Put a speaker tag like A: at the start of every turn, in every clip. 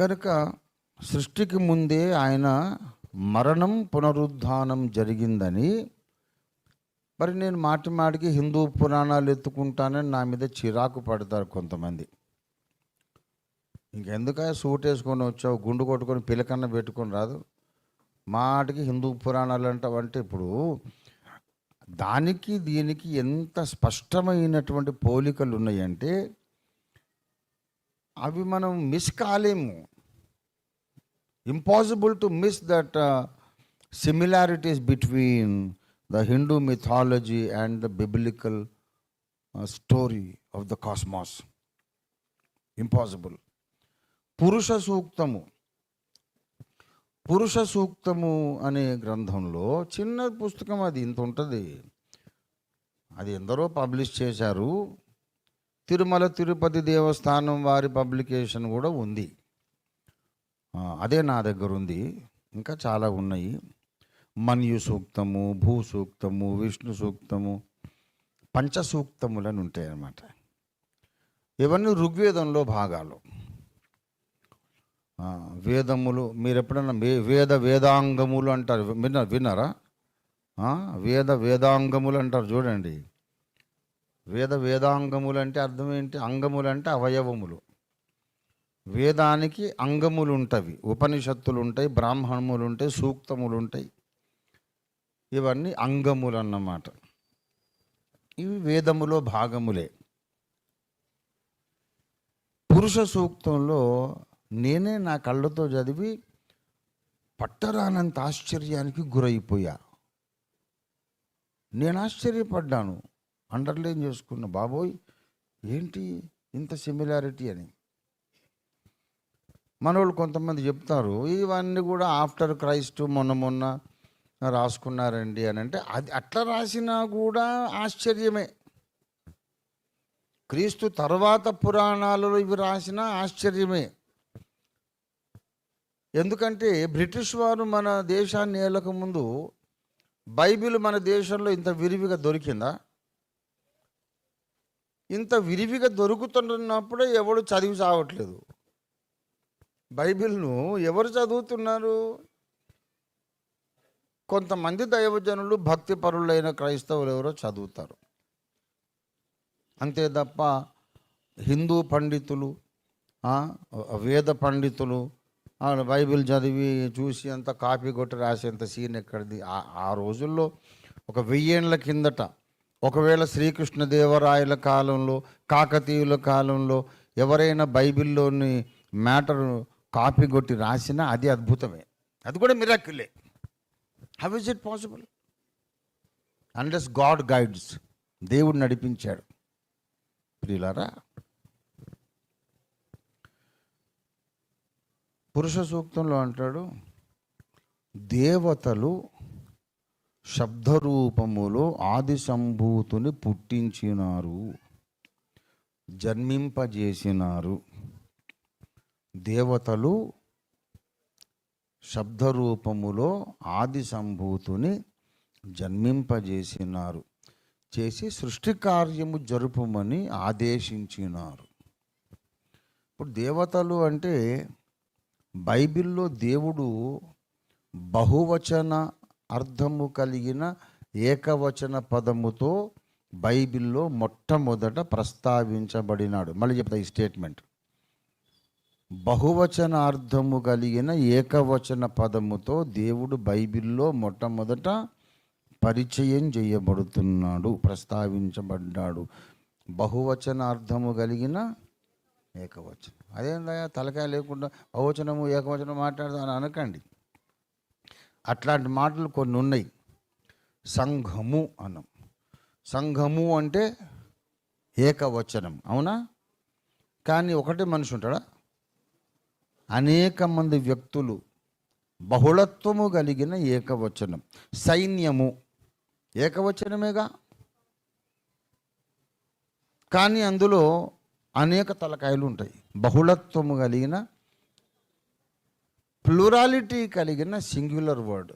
A: గనుక సృష్టికి ముందే ఆయన మరణం పునరుద్ధానం జరిగిందని మరి నేను మాటి మాటికి హిందూ పురాణాలు ఎత్తుకుంటానని నా మీద చిరాకు పడతారు కొంతమంది. ఇంకెందుక సూట్ వేసుకొని వచ్చావు గుండు కొట్టుకొని పిలకన్న పెట్టుకొని రాదు? మాటికి హిందూ పురాణాలు అంటావంటే ఇప్పుడు దానికి దీనికి ఎంత స్పష్టమైనటువంటి పోలికలు ఉన్నాయంటే అవి మనం మిస్ కాలేము. Impossible to miss that similarities between the Hindu mythology and the biblical story of the cosmos impossible Purusha సూక్తము పురుష సూక్తము అనే గ్రంథంలో చిన్న పుస్తకం అది ఇంత ఉంటుంది. అది ఎందరో పబ్లిష్ చేశారు. తిరుమల తిరుపతి దేవస్థానం వారి పబ్లికేషన్ కూడా ఉంది. అదే నా దగ్గర ఉంది. ఇంకా చాలా ఉన్నాయి. మన్యు సూక్తము భూ సూక్తము విష్ణు సూక్తము పంచసూక్తములని ఉంటాయి అన్నమాట. ఇవన్నీ ఋగ్వేదంలో భాగాలు. వేదములు మీరు ఎప్పుడన్నా వే- వేద వేదాంగములు అంటారు. విన్న విన్నారా? వేద వేదాంగములు అంటారు చూడండి. వేద వేదాంగములు అంటే అర్థం ఏంటి అంగములు అంటే అవయవములు. వేదానికి అంగములు ఉంటవి ఉపనిషత్తులు ఉంటాయి బ్రాహ్మణములు ఉంటాయి సూక్తములు ఉంటాయి ఇవన్నీ అంగములు అన్నమాట ఇవి వేదములో భాగములే. పురుష సూక్తంలో నేనే నా కళ్ళతో చదివి పట్టరానంత ఆశ్చర్యానికి గురైపోయా. నేను ఆశ్చర్యపడ్డాను అండర్లైన్ చేసుకున్న బాబోయ్ ఏంటి ఇంత సిమిలారిటీ అని? మనోళ్ళు కొంతమంది చెప్తారు ఇవన్నీ కూడా ఆఫ్టర్ క్రైస్ట్ మొన్న మొన్న రాసుకున్నారండి అని అంటే అది అట్లా రాసినా కూడా ఆశ్చర్యమే. క్రీస్తు తర్వాత పురాణాలలో ఇవి రాసిన ఆశ్చర్యమే. ఎందుకంటే బ్రిటిష్ వారు మన దేశాన్ని ఏలక ముందు బైబిల్ మన దేశంలో ఇంత విరివిగా దొరికిందా? ఇంత విరివిగా దొరుకుతున్నప్పుడే ఎవడు చదివి చావట్లేదు బైబిల్ను ఎవరు చదువుతున్నారు? కొంతమంది దైవజనులు భక్తి పరులైన క్రైస్తవులు ఎవరో చదువుతారు. అంతే తప్ప హిందూ పండితులు వేద పండితులు బైబిల్ చదివి చూసి అంత కాపీ కొట్టి రాసేంత సీన్ ఎక్కడిది? ఆ- ఆ రోజుల్లో ఒక వెయ్యేండ్ల కిందట ఒకవేళ శ్రీకృష్ణదేవరాయల కాలంలో కాకతీయుల కాలంలో ఎవరైనా బైబిల్లోని మ్యాటర్ కాపీ కొట్టి రాసినా అది అద్భుతమే. అది కూడా మిరాకిలే. How is it possible unless God guides దేవుడు నడిపించాడు. ప్రియులారా పురుష సూక్తంలో అంటాడు దేవతలు శబ్దరూపములో ఆది సంభూతుని పుట్టించినారు జన్మింపజేసినారు. దేవతలు శబ్దరూపములో ఆది సంభూతుని జన్మింపజేసినారు చేసి సృష్టి కార్యము జరుపుమని ఆదేశించినారు. ఇప్పుడు దేవతలు అంటే బైబిల్లో దేవుడు బహువచన అర్థము కలిగిన ఏకవచన పదముతో బైబిల్లో మొట్టమొదట ప్రస్తావించబడినాడు. మళ్ళీ చెప్తా ఈ స్టేట్మెంట్. బహువచన అర్థము కలిగిన ఏకవచన పదముతో దేవుడు బైబిల్లో మొట్టమొదట పరిచయం చేయబడుతున్నాడు ప్రస్తావించబడ్డాడు. బహువచన అర్థము కలిగిన ఏకవచనం. అదేందయ్యా? తలకాయ లేకుండా బహువచనము ఏకవచనం మాట్లాడదాం అని అనకండి. అట్లాంటి మాటలు కొన్ని ఉన్నాయి సంఘము అనం. సంఘము అంటే ఏకవచనం అవునా? కానీ ఒకటే మనిషి ఉంటాడా? అనేక మంది వ్యక్తులు బహుళత్వము కలిగిన ఏకవచనం. సైన్యము ఏకవచనమేగా? కానీ అందులో అనేక తలకాయలు ఉంటాయి. బహుళత్వము కలిగిన ప్లూరాలిటీ కలిగిన సింగ్యులర్ వర్డ్.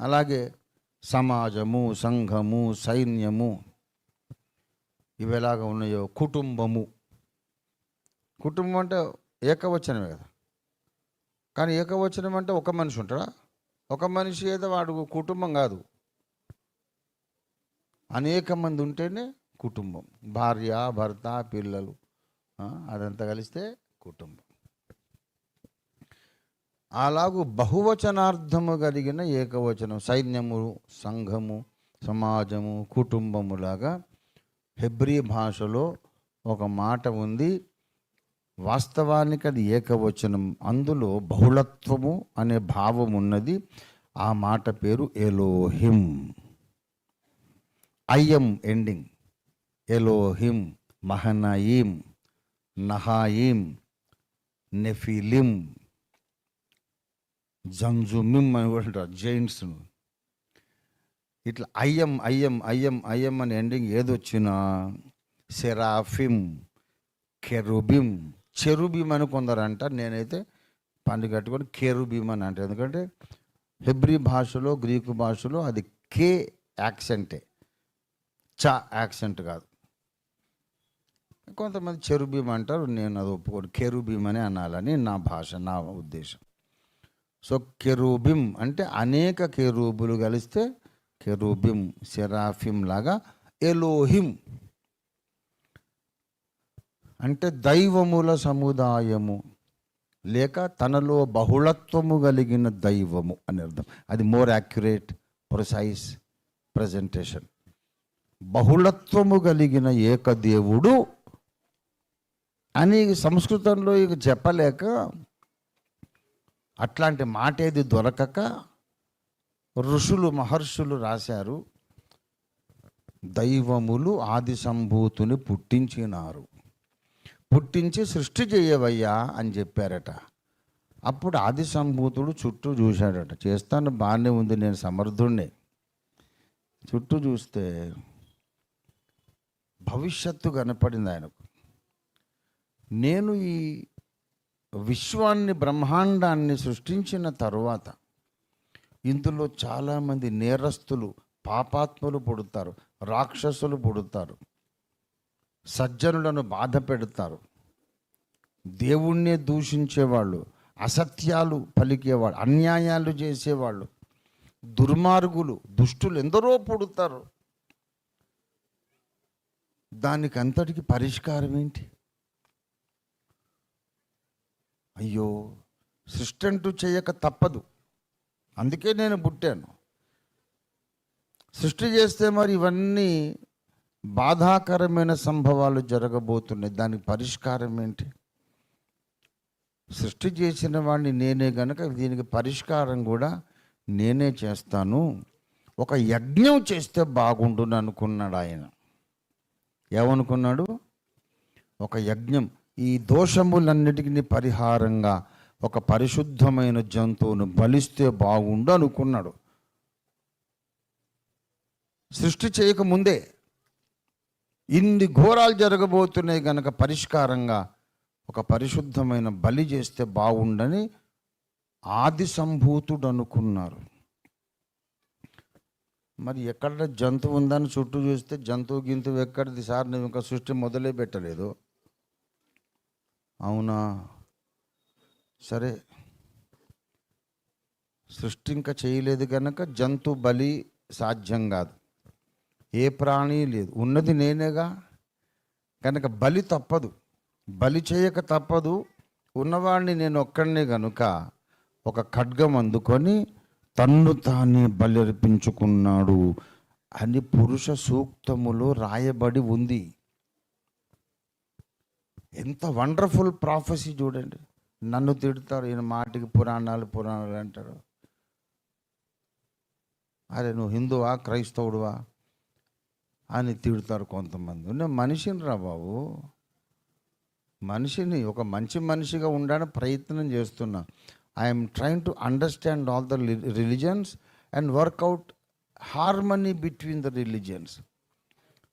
A: అలాగే సమాజము సంఘము సైన్యము ఇవి ఎలాగ ఉన్నాయో కుటుంబము. కుటుంబం అంటే ఏకవచనమే కదా. కానీ ఏకవచనం అంటే ఒక మనిషి ఉంటాడా? ఒక మనిషి ఏదో వాడు కుటుంబం కాదు. అనేక మంది ఉంటేనే కుటుంబం. భార్య భర్త పిల్లలు అదంతా కలిస్తే కుటుంబం. అలాగూ బహువచనార్థము కలిగిన ఏకవచనం సైన్యము సంఘము సమాజము కుటుంబములాగా హెబ్రీ భాషలో ఒక మాట ఉంది. వాస్తవానికి అది ఏకవచనం. అందులో బహుళత్వము అనే భావం ఉన్నది. ఆ మాట పేరు ఎలోహిం. అయ్యం ఎండింగ్. ఎలోహిం మహనయీం నహాయిం నెఫిలిం. జంజుమిం అని కూడా అంటారు జైంట్స్ను. ఇట్లా అయ్యం అయ్యం అయ్యం అయ్యం అని ఎండింగ్ ఏదొచ్చినా సెరాఫిమ్ కెరుబిమ్ చెరుబిమ్ అని కొందరంట. నేనైతే పండు కట్టుకొని కెరుబిమ్ అని అంటాను ఎందుకంటే హెబ్రీ భాషలో గ్రీకు భాషలో అది కే యాక్సెంటే. చ యాక్సెంట్ కాదు. కొంతమంది చెరుబీమ్ అంటారు నేను అది ఒప్పుకోను. కెరుబీమ్ అని అనాలని నా భాష నా ఉద్దేశం. సో కెరూబిం అంటే అనేక కెరూబులు కలిస్తే కెరూబిం సెరాఫిం లాగా ఎలోహిం. అంటే దైవముల సముదాయము లేక తనలో బహుళత్వము కలిగిన దైవము అని అర్థం. అది మోర్ యాక్యురేట్ ప్రొసైజ్ ప్రజెంటేషన్. బహుళత్వము కలిగిన ఏకదేవుడు అని సంస్కృతంలో ఇక చెప్పలేక అట్లాంటి మాట ఏది దొరకక ఋషులు మహర్షులు రాశారు దైవములు ఆది సంభూతుని పుట్టించినారు. పుట్టించి సృష్టి చేయవయ్యా అని చెప్పారట. అప్పుడు ఆది సంభూతుడు చుట్టూ చూశాడట. చేస్తాను బాగానే ఉంది నేను సమర్థుణ్ణి. చుట్టూ చూస్తే భవిష్యత్తు కనపడింది ఆయనకు. నేను ఈ విశ్వాన్ని బ్రహ్మాండాన్ని సృష్టించిన తరువాత ఇందులో చాలామంది నేరస్తులు పాపాత్ములు పుడతారు రాక్షసులు పుడతారు సజ్జనులను బాధ పెడతారు దేవుణ్ణే దూషించేవాళ్ళు అసత్యాలు పలికేవాళ్ళు అన్యాయాలు చేసేవాళ్ళు దుర్మార్గులు దుష్టులు ఎందరో పుడతారు. దానికి అంతటికి పరిష్కారం ఏంటి? అయ్యో సృష్టి అంటూ చేయక తప్పదు. అందుకే నేను పుట్టాను. సృష్టి చేస్తే మరి ఇవన్నీ బాధాకరమైన సంభవాలు జరగబోతున్నాయి. దానికి పరిష్కారం ఏంటి? సృష్టి చేసిన వాడిని నేనే గనక దీనికి పరిష్కారం కూడా నేనే చేస్తాను. ఒక యజ్ఞం చేస్తే బాగుండును అనుకున్నాడు ఆయన. ఏమనుకున్నాడు? ఒక యజ్ఞం. ఈ దోషములన్నిటికీ పరిహారంగా ఒక పరిశుద్ధమైన జంతువును బలిస్తే బాగుండు అనుకున్నాడు. సృష్టి చేయకముందే ఇన్ని ఘోరాలు జరగబోతున్నాయి గనక పరిష్కారంగా ఒక పరిశుద్ధమైన బలి చేస్తే బాగుండని ఆది సంభూతుడు అనుకున్నారు. మరి ఎక్కడ జంతువు ఉందని చుట్టూ చూస్తే జంతువు గింతువు ఎక్కడిది? సార్ నువ్వు ఇంకా సృష్టి మొదలే పెట్టలేదు. అవునా? సరే. సృష్టి ఇంకా చేయలేదు కనుక జంతు బలి సాధ్యం కాదు. ఏ ప్రాణి లేదు. ఉన్నది నేనేగా. కనుక బలి తప్పదు. బలి చేయక తప్పదు. ఉన్నవాడిని నేను ఒక్కడినే గనుక ఒక ఖడ్గం అందుకొని తన్ను తానే బలి అర్పించుకున్నాడు అని పురుష సూక్తములో రాయబడి ఉంది. ఎంత వండర్ఫుల్ ప్రాఫెసీ చూడండి. నన్ను తిడతారు ఈయన మాటికి పురాణాలు పురాణాలు అంటారు. అరే నువ్వు హిందువా క్రైస్తవుడువా అని తిడతారు కొంతమంది. నేను మనిషిని రా బాబు. మనిషిని ఒక మంచి మనిషిగా ఉండడానికి ప్రయత్నం చేస్తున్నా. I'm trying to understand all the religions and work out harmony between the religions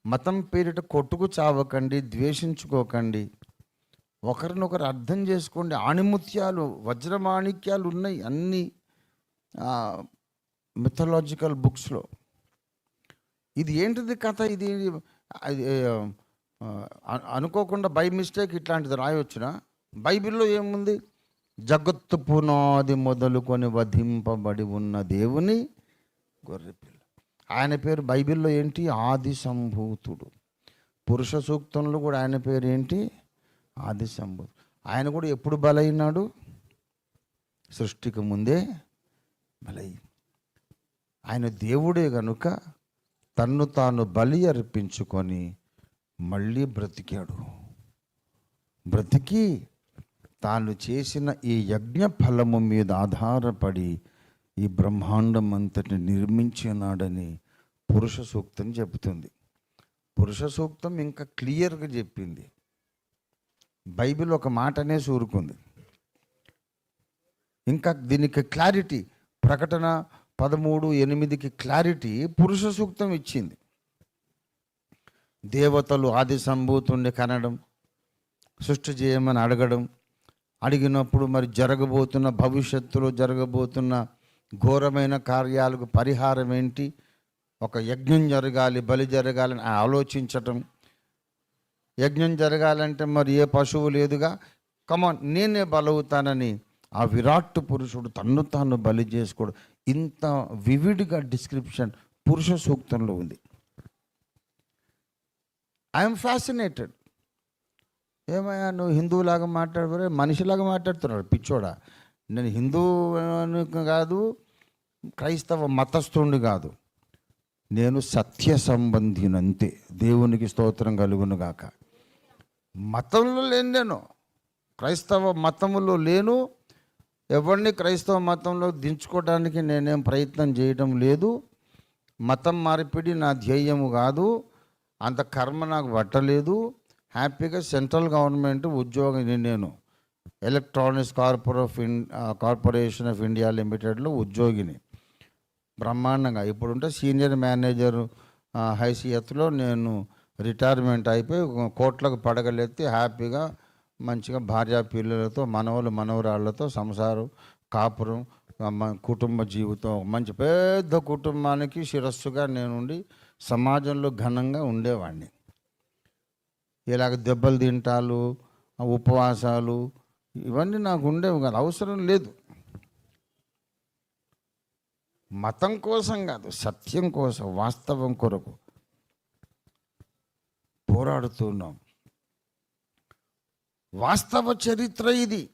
A: మతం పేరిట కొట్టుకు చావకండి ద్వేషించుకోకండి. ఒకరినొకరు అర్థం చేసుకోండి. ఆణిముత్యాలు వజ్రమాణిక్యాలు ఉన్నాయి అన్ని మిథలాజికల్ బుక్స్లో ఇది ఏంటిది కథ? ఇది అది, అనుకోకుండా బై మిస్టేక్ ఇట్లాంటిది రాయొచ్చునా? బైబిల్లో ఏముంది? జగత్తు పునాది మొదలుకొని వధింపబడి ఉన్న దేవుని గొర్రెపిల్ల ఆయన పేరు బైబిల్లో ఏంటి? ఆది సంభూతుడు పురుష సూక్తంలో కూడా ఆయన పేరు ఏంటి ఆది సంభూతుడు ఆయన కూడా ఎప్పుడు బలైనాడు? సృష్టికి ముందే బలై. ఆయన దేవుడే గనుక తన్ను తాను బలి అర్పించుకొని మళ్ళీ బ్రతికాడు. బ్రతికి తాను చేసిన ఈ యజ్ఞ ఫలము మీద ఆధారపడి ఈ బ్రహ్మాండం అంతటిని నిర్మించినాడని పురుష సూక్తం చెబుతుంది. పురుష సూక్తం ఇంకా క్లియర్గా చెప్పింది. బైబిల్ ఒక మాటనే సూరుకుంది. ఇంకా దీనికి క్లారిటీ ప్రకటన పదమూడు ఎనిమిదికి క్లారిటీ పురుష సూక్తం ఇచ్చింది. దేవతలు ఆది సంభూతుండి కనడం సృష్టి చేయమని అడగడం అడిగినప్పుడు మరి జరగబోతున్న భవిష్యత్తులో జరగబోతున్న ఘోరమైన కార్యాలకు పరిహారం ఏంటి? ఒక యజ్ఞం జరగాలి బలి జరగాలని ఆలోచించటం యజ్ఞం జరగాలంటే మరి ఏ పశువు లేదుగా? కమాన్ నేనే బలవుతానని ఆ విరాట్ పురుషుడు తన్ను తాను బలి చేసుకోడు. ఇంత వివిడ్గా డిస్క్రిప్షన్ పురుష సూక్తంలో ఉంది. ఐఎమ్ ఫ్యాసినేటెడ్ ఏమయ్యా నువ్వు హిందువులాగా మాట్లాడవరే మనిషిలాగా మాట్లాడుతున్నాడు పిచ్చోడా. నేను హిందువు కాదు క్రైస్తవ మతస్థుడిని కాదు. నేను సత్య సంబంధినంతే. దేవునికి స్తోత్రం కలుగును గాక. మతంలో లేను నేను. క్రైస్తవ మతంలో లేను. ఎవరిని క్రైస్తవ మతంలో దించుకోవడానికి నేనేం ప్రయత్నం చేయడం లేదు. మతం మార్పిడి నా ధ్యేయము కాదు. అంత కర్మ నాకు పట్టలేదు. హ్యాపీగా సెంట్రల్ గవర్నమెంట్ ఉద్యోగం నేను. Electronics కార్పొర of in corporation of India లిమిటెడ్లో ఉద్యోగిని. బ్రహ్మాండంగా. ఇప్పుడుంటే సీనియర్ మేనేజర్ హైసియత్లో నేను రిటైర్మెంట్ అయిపోయి కోట్లకు పడగలెత్తి హ్యాపీగా మంచిగా భార్యా పిల్లలతో మనవలు మనవరాళ్ళతో సంసారం కాపురం కుటుంబ జీవితం. మంచి పెద్ద కుటుంబానికి శిరస్సుగా నేనుండి సమాజంలో ఘనంగా ఉండేవాడిని ఇలాగ దెబ్బలు తింటాలు ఉపవాసాలు ఇవన్నీ నాకు ఉండేవి కాదు. అవసరం లేదు. మతం కోసం కాదు సత్యం కోసం వాస్తవం కొరకు. పోరాడుతున్నాం. వాస్తవ చరిత్ర ఇది.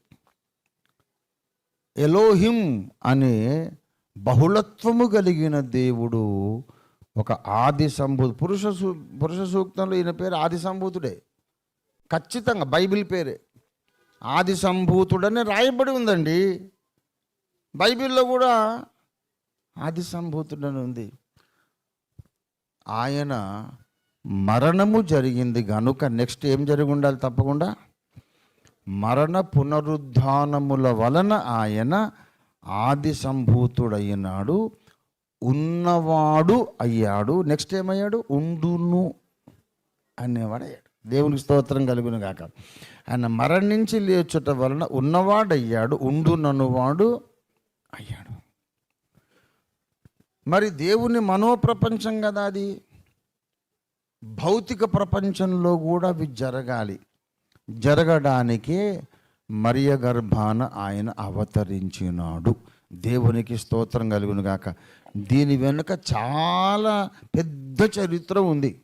A: ఎలోహిం అనే బహుళత్వము కలిగిన దేవుడు ఒక ఆది సంభూతు పురుష సూ పురుష సూక్తంలో ఈయన పేరు ఆది సంభూతుడే. ఖచ్చితంగా బైబిల్ పేరే. ఆది సంభూతుడని రాయబడి ఉందండి. బైబిల్లో కూడా ఆది సంభూతుడని ఉంది. ఆయన మరణము జరిగింది కనుక నెక్స్ట్ ఏం జరిగి ఉండాలి తప్పకుండా? మరణ పునరుద్ధానముల వలన ఆయన ఆది సంభూతుడయ్యినాడు ఉన్నవాడు అయ్యాడు. నెక్స్ట్ ఏమయ్యాడు? ఉండును అనేవాడు అయ్యాడు దేవునికి స్తోత్రం కలుగును గాక. ఆయన మరణించి లేచుట వలన ఉన్నవాడయ్యాడు ఉండుననువాడు అయ్యాడు. మరి దేవుని మనోప్రపంచం కదా అది? భౌతిక ప్రపంచంలో కూడా అవి జరగాలి. జరగడానికే మరియ గర్భాన ఆయన అవతరించినాడు. దేవునికి స్తోత్రం కలుగును గాక దీని వెనుక చాలా పెద్ద చరిత్ర ఉంది.